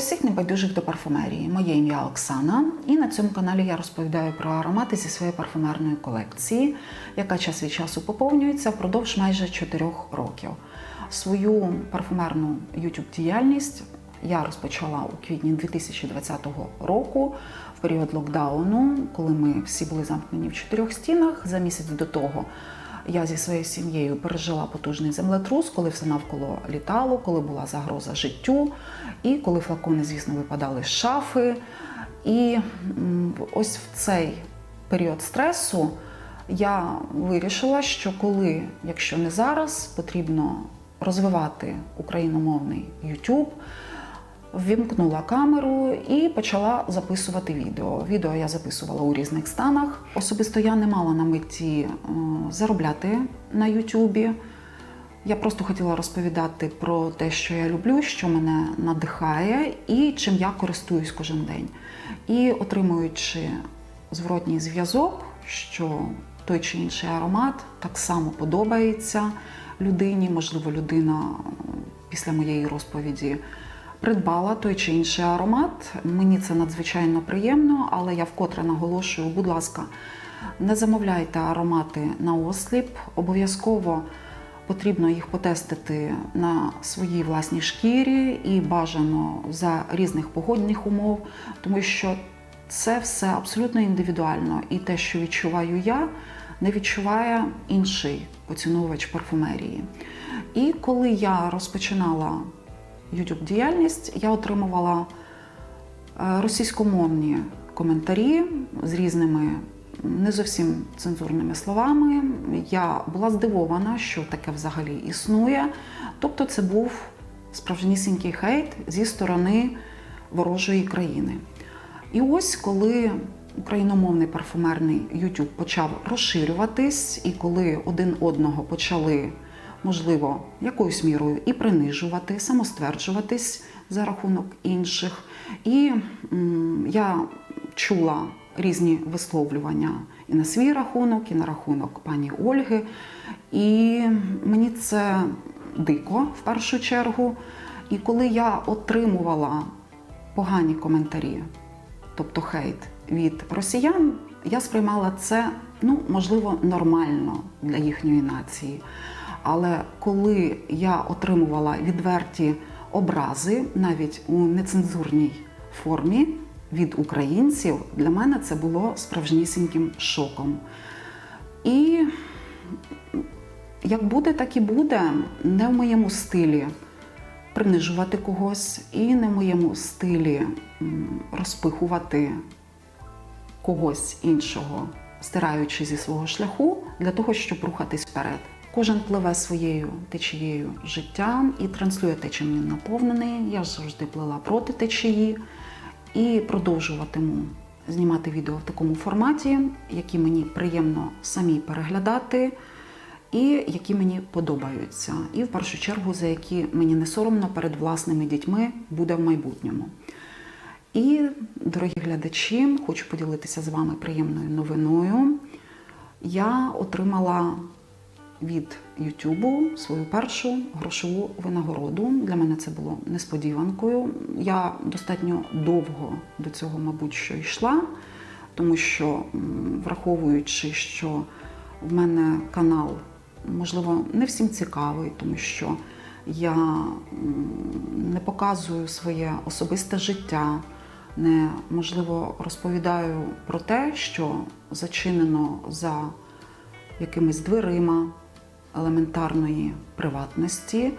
усіх небайдужих до парфумерії. Моє ім'я Оксана, і на цьому каналі я розповідаю про аромати зі своєї парфумерної колекції, яка час від часу поповнюється впродовж майже 4 років. Свою парфумерну youtube діяльність я розпочала у квітні 2020 року, в період локдауну, коли ми всі були замкнені в чотирьох стінах. За місяць до того я зі своєю сім'єю пережила потужний землетрус, коли все навколо літало, коли була загроза життю, і коли флакони, звісно, випадали з шафи. І ось в цей період стресу я вирішила, що коли, якщо не зараз, потрібно розвивати україномовний YouTube, Ввімкнула камеру і почала записувати відео. Відео я записувала у різних станах. Особисто я не мала на меті е, заробляти на Ютубі. Я просто хотіла розповідати про те, що я люблю, що мене надихає і чим я користуюсь кожен день. І отримуючи зворотній зв'язок, що той чи інший аромат так само подобається людині, можливо, людина е, після моєї розповіді придбала той чи інший аромат. Мені це надзвичайно приємно, але я вкотре наголошую, будь ласка, не замовляйте аромати на осліп. Обов'язково потрібно їх потестити на своїй власній шкірі і бажано за різних погодних умов, тому що це все абсолютно індивідуально. І те, що відчуваю я, не відчуває інший поціновувач парфумерії. І коли я розпочинала youtube діяльність я отримувала е, російськомовні коментарі з різними не зовсім цензурними словами. Я була здивована, що таке взагалі існує. Тобто, це був справжнісінький хейт зі сторони ворожої країни. І ось коли україномовний парфумерний YouTube почав розширюватись, і коли один одного почали можливо, якоюсь мірою і принижувати, самостверджуватись за рахунок інших. І я чула різні висловлювання і на свій рахунок, і на рахунок пані Ольги. І мені це дико в першу чергу. І коли я отримувала погані коментарі, тобто хейт від росіян, я сприймала це, ну, можливо, нормально для їхньої нації. Але коли я отримувала відверті образи, навіть у нецензурній формі від українців, для мене це було справжнісіньким шоком. І як буде, так і буде, не в моєму стилі принижувати когось, і не в моєму стилі розпихувати когось іншого, стираючи зі свого шляху для того, щоб рухатись вперед. Кожен пливе своєю течією життя і транслює те, чим він наповнений. Я завжди плила проти течії і продовжуватиму знімати відео в такому форматі, які мені приємно самі переглядати, і які мені подобаються. І в першу чергу, за які мені не соромно перед власними дітьми буде в майбутньому. І, дорогі глядачі, хочу поділитися з вами приємною новиною. Я отримала від Ютубу свою першу грошову винагороду. Для мене це було несподіванкою. Я достатньо довго до цього, мабуть, що йшла, тому що, враховуючи, що в мене канал, можливо, не всім цікавий, тому що я не показую своє особисте життя, не можливо розповідаю про те, що зачинено за якимись дверима елементарної приватності.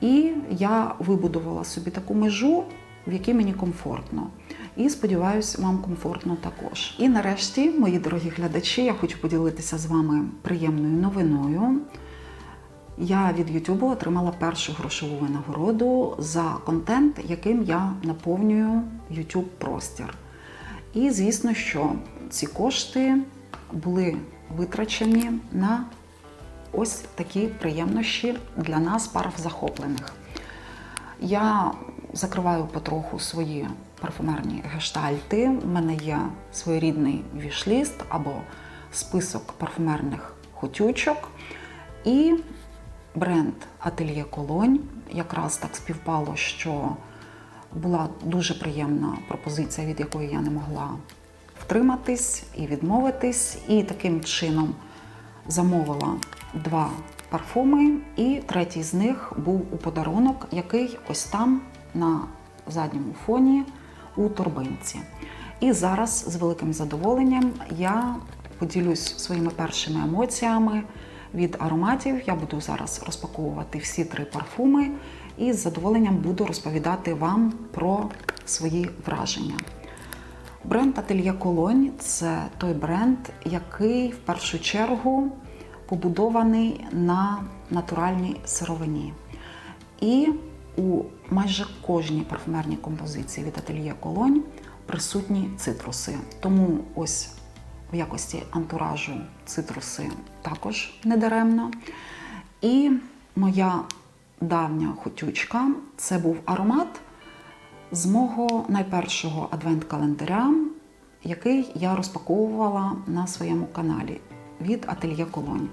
І я вибудувала собі таку межу, в якій мені комфортно. І сподіваюся, вам комфортно також. І нарешті, мої дорогі глядачі, я хочу поділитися з вами приємною новиною. Я від YouTube отримала першу грошову винагороду за контент, яким я наповнюю YouTube простір. І звісно, що ці кошти були витрачені на ось такі приємнощі для нас, паров захоплених. Я закриваю потроху свої парфумерні гештальти. У мене є своєрідний вішліст або список парфумерних хотючок. І бренд Ательє Колонь якраз так співпало, що була дуже приємна пропозиція, від якої я не могла втриматись і відмовитись. І таким чином замовила два парфуми, і третій з них був у подарунок, який ось там на задньому фоні у торбинці. І зараз з великим задоволенням я поділюсь своїми першими емоціями від ароматів. Я буду зараз розпаковувати всі три парфуми і з задоволенням буду розповідати вам про свої враження. Бренд Ательє Колонь це той бренд, який в першу чергу побудований на натуральній сировині. І у майже кожній парфумерній композиції від Ательє Колонь присутні цитруси. Тому ось в якості антуражу цитруси також недаремно. І моя давня хотючка це був аромат з мого найпершого адвент-календаря, який я розпаковувала на своєму каналі від Ательє Колонь.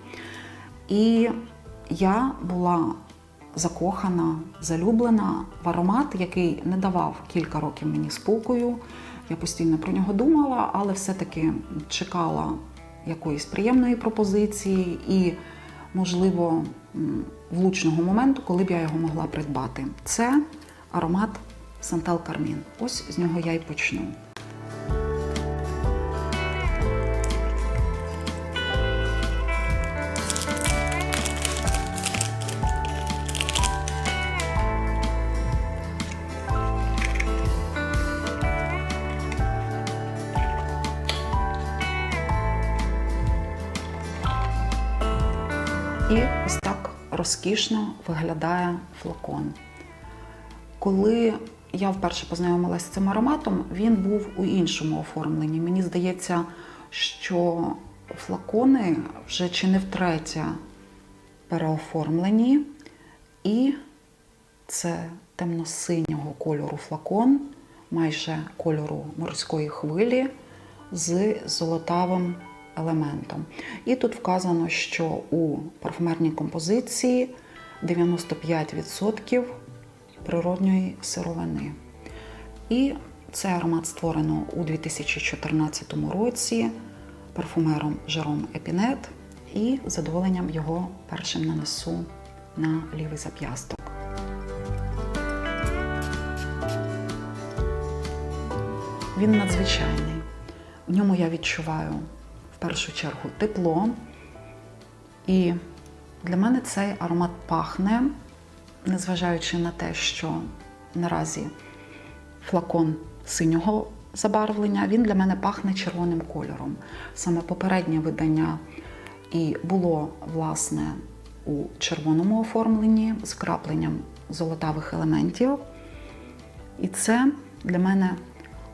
І я була закохана, залюблена в аромат, який не давав кілька років мені спокою. Я постійно про нього думала, але все-таки чекала якоїсь приємної пропозиції і, можливо, влучного моменту, коли б я його могла придбати. Це аромат Сантал Кармін. Ось з нього я й почну. Розкішно виглядає флакон. Коли я вперше познайомилася з цим ароматом, він був у іншому оформленні. Мені здається, що флакони вже чи не втретє переоформлені, і це темно-синього кольору флакон, майже кольору морської хвилі з золотавим елементом. І тут вказано, що у парфумерній композиції 95% природньої сировини. І цей аромат створено у 2014 році парфумером Жером Епінет, і задоволенням його першим нанесу на лівий зап'ясток. Він надзвичайний. В ньому я відчуваю першу чергу тепло. І для мене цей аромат пахне, незважаючи на те, що наразі флакон синього забарвлення, він для мене пахне червоним кольором. Саме попереднє видання і було, власне, у червоному оформленні з вкрапленням золотавих елементів. І це для мене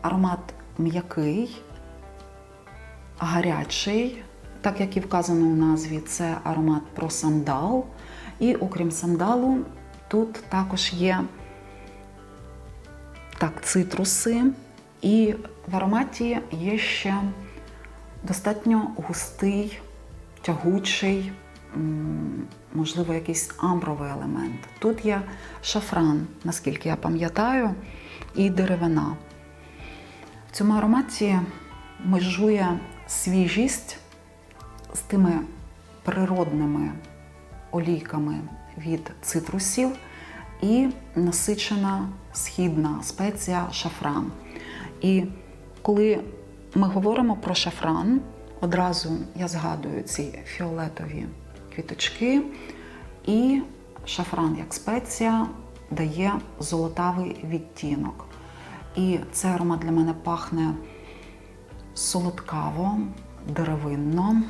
аромат м'який, гарячий, так як і вказано у назві, це аромат про сандал. І окрім сандалу, тут також є так, цитруси, і в ароматі є ще достатньо густий, тягучий, можливо, якийсь амбровий елемент. Тут є шафран, наскільки я пам'ятаю, і деревина. В цьому ароматі межує свіжість з тими природними олійками від цитрусів і насичена східна спеція шафран. І коли ми говоримо про шафран, одразу я згадую ці фіолетові квіточки, і шафран як спеція дає золотавий відтінок. І цей аромат для мене пахне солодкаво, деревинно.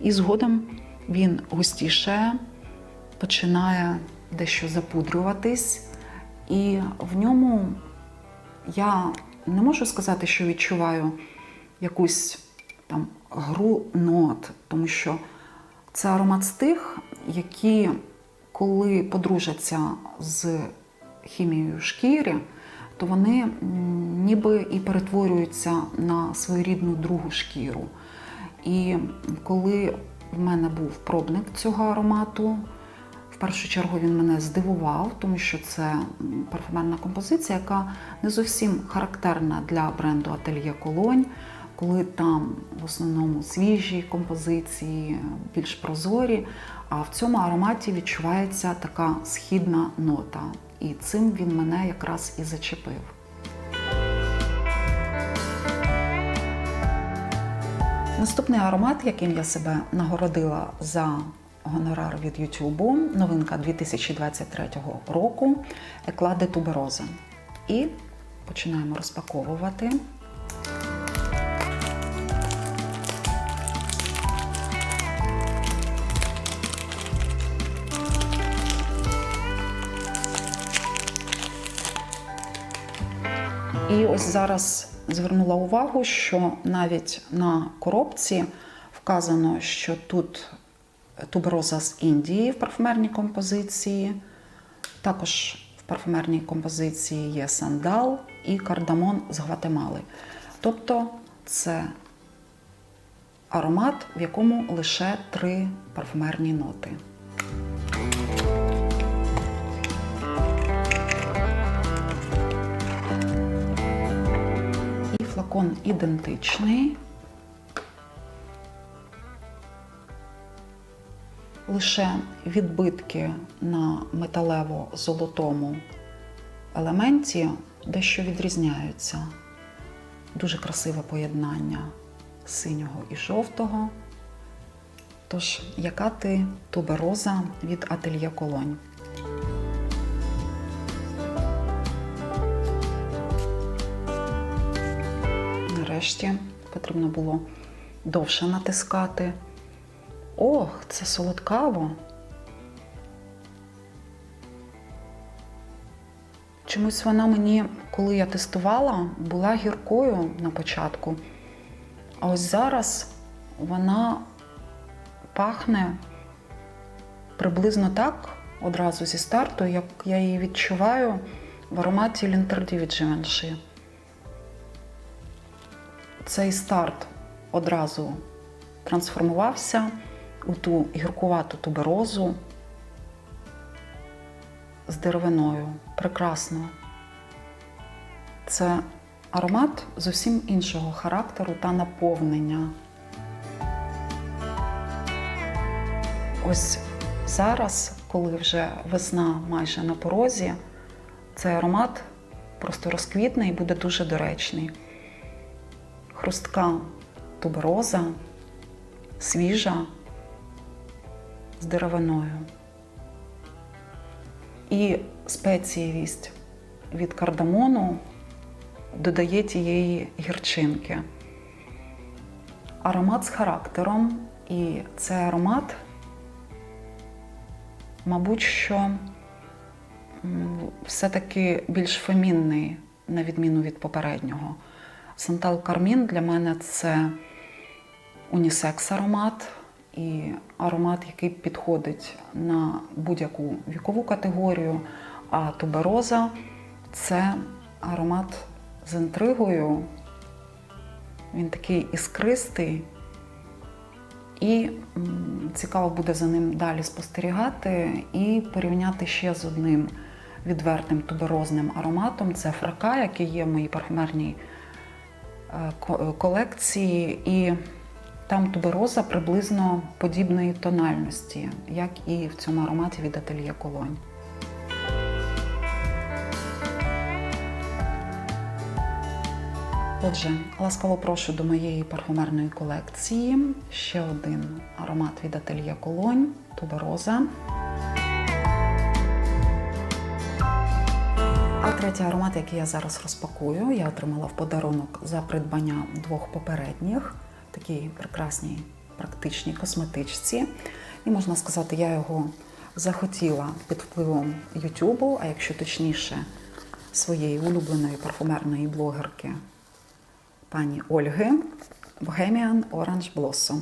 І згодом він густіше починає дещо запудрюватись, і в ньому я не можу сказати, що відчуваю якусь там гру нот, тому що це аромат з тих, які, коли подружаться з хімією шкіри, то вони ніби і перетворюються на своєрідну другу шкіру. І коли в мене був пробник цього аромату, в першу чергу він мене здивував, тому що це парфумерна композиція, яка не зовсім характерна для бренду Ательє Колонь, коли там в основному свіжі композиції, більш прозорі. А в цьому ароматі відчувається така східна нота. І цим він мене якраз і зачепив. Наступний аромат, яким я себе нагородила за гонорар від Ютубу, новинка 2023 року Екладе Тубероза. І починаємо розпаковувати. І ось зараз звернула увагу, що навіть на коробці вказано, що тут тубероза з Індії в парфумерній композиції. Також в парфумерній композиції є сандал і кардамон з Гватемали. Тобто це аромат, в якому лише три парфумерні ноти. Флакон ідентичний. Лише відбитки на металево-золотому елементі дещо відрізняються. Дуже красиве поєднання синього і жовтого. Тож, яка ти тубероза від ательє Колонь? Нарешті потрібно було довше натискати. Ох, це солодкаво. Чомусь вона мені, коли я тестувала, була гіркою на початку. А ось зараз вона пахне приблизно так одразу зі старту, як я її відчуваю в ароматі Лінтерді від Givenchy. Цей старт одразу трансформувався у ту гіркувату туберозу з деревиною. Прекрасно. Це аромат зовсім іншого характеру та наповнення. Ось зараз, коли вже весна майже на порозі, цей аромат просто розквітне і буде дуже доречний. Хрустка тубероза, свіжа, з деревиною. І спецієвість від кардамону додає тієї гірчинки. Аромат з характером, і цей аромат, мабуть, що все-таки більш фемінний, на відміну від попереднього. Сантал Кармін для мене це унісекс аромат і аромат, який підходить на будь-яку вікову категорію. А тубероза це аромат з інтригою. Він такий іскристий, і цікаво буде за ним далі спостерігати і порівняти ще з одним відвертим туберозним ароматом. Це фрака, який є в моїй парфумерній ко- колекції. І там тубероза приблизно подібної тональності, як і в цьому ароматі від Ательє Колонь. Отже, ласкаво прошу до моєї парфумерної колекції. Ще один аромат від Ательє Колонь тубероза. Третій аромат, який я зараз розпакую, я отримала в подарунок за придбання двох попередніх. Такій прекрасній, практичній косметичці. І можна сказати, я його захотіла під впливом Ютубу, а якщо точніше, своєї улюбленої парфумерної блогерки пані Ольги Bohemian Orange Blossom.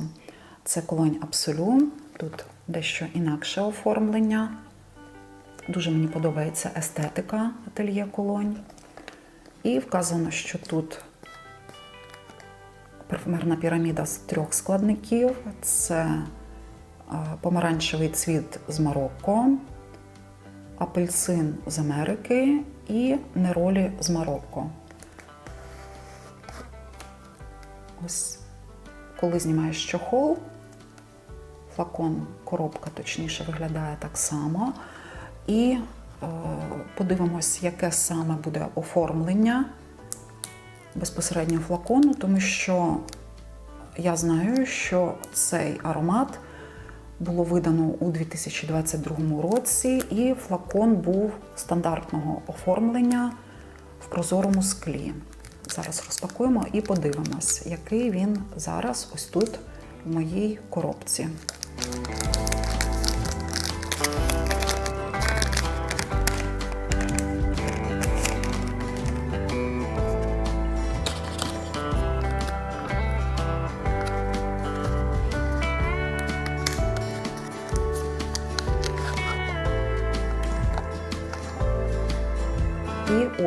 Це колонь Absolu. Тут дещо інакше оформлення. Дуже мені подобається естетика ательє колонь. І вказано, що тут парфумерна піраміда з трьох складників: це е, помаранчевий цвіт з Марокко, апельсин з Америки і неролі з Марокко. Ось коли знімаєш чохол, флакон, коробка точніше виглядає так само. І е, подивимось, яке саме буде оформлення безпосередньо флакону, тому що я знаю, що цей аромат було видано у 2022 році, і флакон був стандартного оформлення в прозорому склі. Зараз розпакуємо і подивимось, який він зараз ось тут в моїй коробці.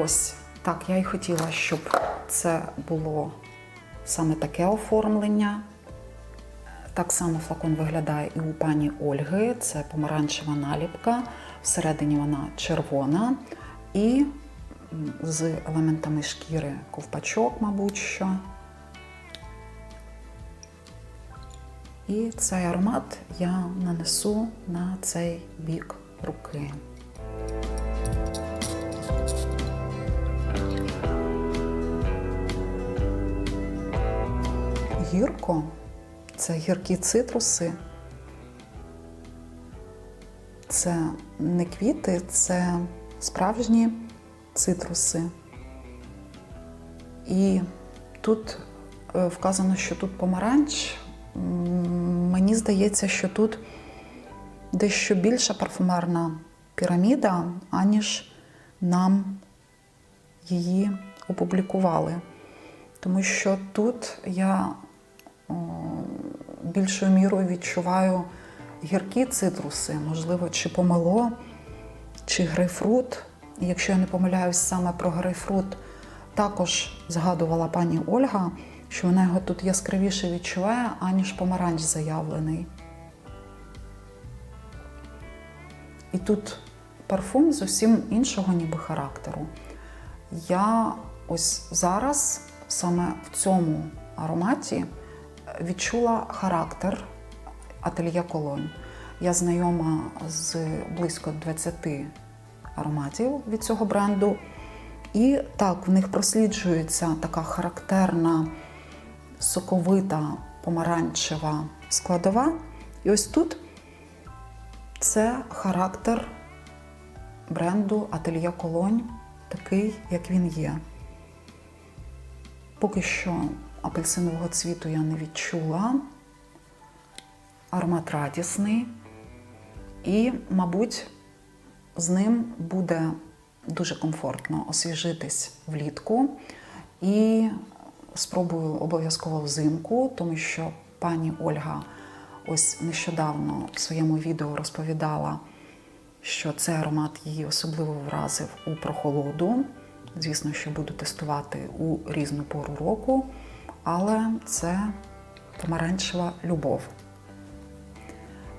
Ось так, я і хотіла, щоб це було саме таке оформлення. Так само флакон виглядає і у пані Ольги. Це помаранчева наліпка, всередині вона червона і з елементами шкіри ковпачок, мабуть що. І цей аромат я нанесу на цей бік руки. Гірко це гіркі цитруси. Це не квіти, це справжні цитруси. І тут е, вказано, що тут помаранч. Мені здається, що тут дещо більша парфумерна піраміда, аніж нам її опублікували. Тому що тут я більшою мірою відчуваю гіркі цитруси, можливо, чи помело, чи грейпфрут. Якщо я не помиляюсь саме про грейпфрут, також згадувала пані Ольга, що вона його тут яскравіше відчуває, аніж помаранч заявлений. І тут парфум зовсім іншого ніби характеру. Я ось зараз саме в цьому ароматі відчула характер ательє Колонь. Я знайома з близько 20 ароматів від цього бренду. І так, в них просліджується така характерна, соковита, помаранчева складова. І ось тут це характер бренду Ательє Колонь, такий, як він є. Поки що апельсинового цвіту я не відчула. Аромат радісний. І, мабуть, з ним буде дуже комфортно освіжитись влітку. І спробую обов'язково взимку, тому що пані Ольга ось нещодавно в своєму відео розповідала, що цей аромат її особливо вразив у прохолоду. Звісно, що буду тестувати у різну пору року, але це помаранчева любов.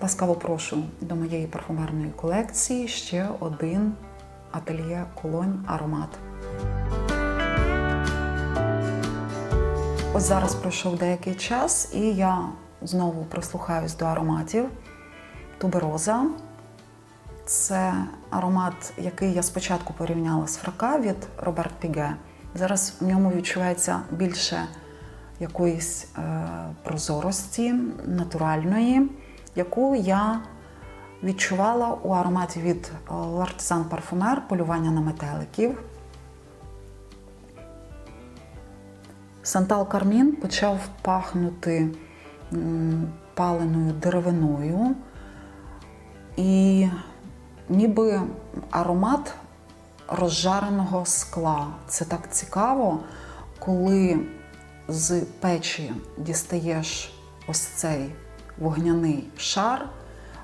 Ласкаво прошу до моєї парфумерної колекції ще один ательє колонь аромат. Ось зараз пройшов деякий час, і я знову прислухаюсь до ароматів. Тубероза. Це аромат, який я спочатку порівняла з фрака від Роберт Піге. Зараз в ньому відчувається більше якоїсь е, прозорості, натуральної, яку я відчувала у ароматі від L'Artisan Parfumer полювання на метеликів. Сантал Кармін почав пахнути паленою деревиною. І ніби аромат розжареного скла. Це так цікаво, коли з печі дістаєш ось цей вогняний шар,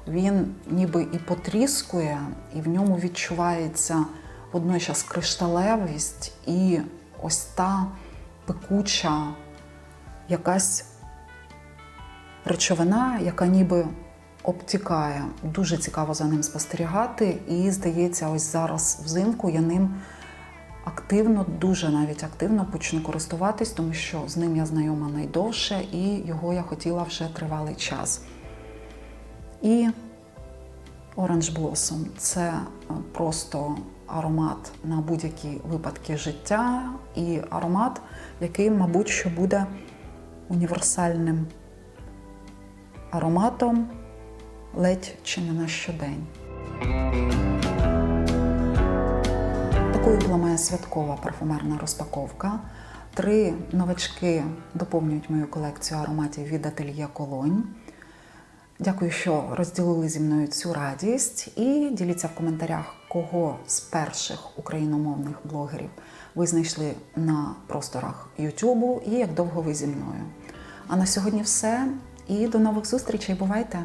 він ніби і потріскує, і в ньому відчувається водночас кришталевість і ось та пекуча якась речовина, яка ніби обтікає. Дуже цікаво за ним спостерігати. І здається, ось зараз взимку я ним активно, дуже навіть активно почну користуватись, тому що з ним я знайома найдовше і його я хотіла вже тривалий час. І Orange Blossom – це е, просто аромат на будь-які випадки життя, і аромат, який, мабуть, що буде універсальним ароматом ледь чи не на щодень. Такою була моя святкова парфумерна розпаковка. Три новачки доповнюють мою колекцію ароматів від ательє Колонь. Дякую, що розділили зі мною цю радість. І діліться в коментарях, кого з перших україномовних блогерів ви знайшли на просторах Ютубу і як довго ви зі мною. А на сьогодні все. І до нових зустрічей. Бувайте!